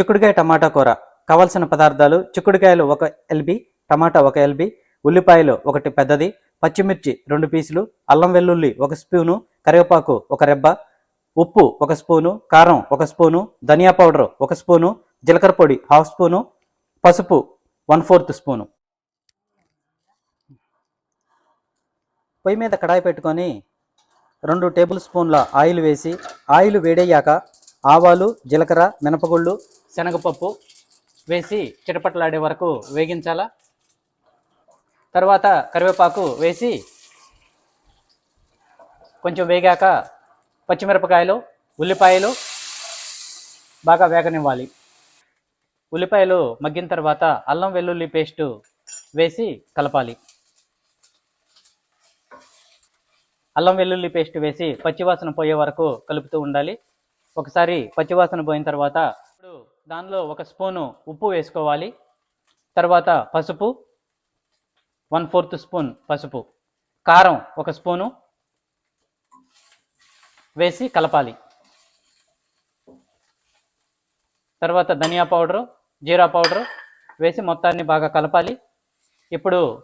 చిక్కుడుకాయ టమాటా కూర. కావలసిన పదార్థాలు చిక్కుడుకాయలు ఒక ఎల్బి టమాటా ఒక ఎల్బి ఉల్లిపాయలు ఒకటి పెద్దది పచ్చిమిర్చి రెండు పీసులు అల్లం వెల్లుల్లి ఒక స్పూను కరివేపాకు ఒక రెబ్బ ఉప్పు ఒక స్పూను కారం ఒక స్పూను ధనియా పౌడర్ ఒక స్పూను జీలకర్ర పొడి హాఫ్ స్పూను పసుపు వన్ ఫోర్త్ స్పూను. పొయ్యి మీద కడాయి పెట్టుకొని రెండు టేబుల్ స్పూన్ల ఆయిల్ వేసి ఆయిల్ వేడయ్యాక ఆవాలు జీలకర్ర మినపగుళ్ళు శనగపప్పు వేసి చిటపట్లాడే వరకు వేగించాలా? తర్వాత కరివేపాకు వేసి కొంచెం వేగాక పచ్చిమిరపకాయలు ఉల్లిపాయలు బాగా వేగనివ్వాలి. ఉల్లిపాయలు మగ్గిన తర్వాత అల్లం వెల్లుల్లి పేస్టు వేసి కలపాలి. అల్లం వెల్లుల్లి పేస్ట్ వేసి పచ్చివాసన పోయే వరకు కలుపుతూ ఉండాలి. ఒకసారి పచ్చివాసన పోయిన తర్వాత ఇప్పుడు దానిలో ఒక స్పూను ఉప్పు వేసుకోవాలి. తర్వాత పసుపు వన్ ఫోర్త్ స్పూన్ పసుపు. కారం ఒక స్పూను వేసి కలపాలి. తర్వాత ధనియా పౌడరు జీరా పౌడరు వేసి మొత్తాన్ని బాగా కలపాలి. ఇప్పుడు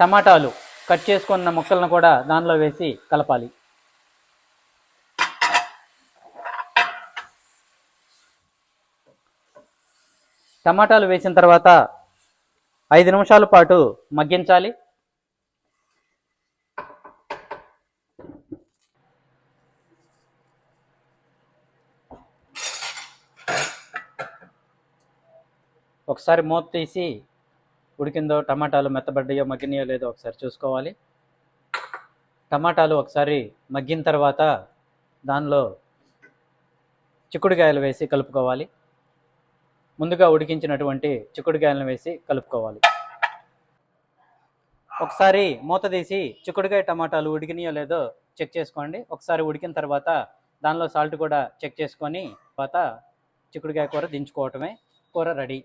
టమాటాలు కట్ చేసుకున్న ముక్కలను కూడా దానిలో వేసి కలపాలి. టమాటాలు వేసిన తర్వాత ఐదు నిమిషాల పాటు మగ్గించాలి. ఒకసారి మూత తీసి ఉడికిందో టమాటాలు మెత్తబడ్డాయో మగ్గినాయో లేదో ఒకసారి చూసుకోవాలి. టమాటాలు ఒకసారి మగ్గిన తర్వాత దానిలో చిక్కుడుకాయలు వేసి కలుపుకోవాలి. ముందుగా ఉడికించినటువంటి చిక్కుడుకాయలను వేసి కలుపుకోవాలి. ఒకసారి మూత తీసి చిక్కుడుకాయ టమాటాలు ఉడికినాయో లేదో చెక్ చేసుకోండి. ఒకసారి ఉడికిన తర్వాత దానిలో సాల్ట్ కూడా చెక్ చేసుకొని తర్వాత చిక్కుడుకాయ కూర దించుకోవటమే కూర రెడీ.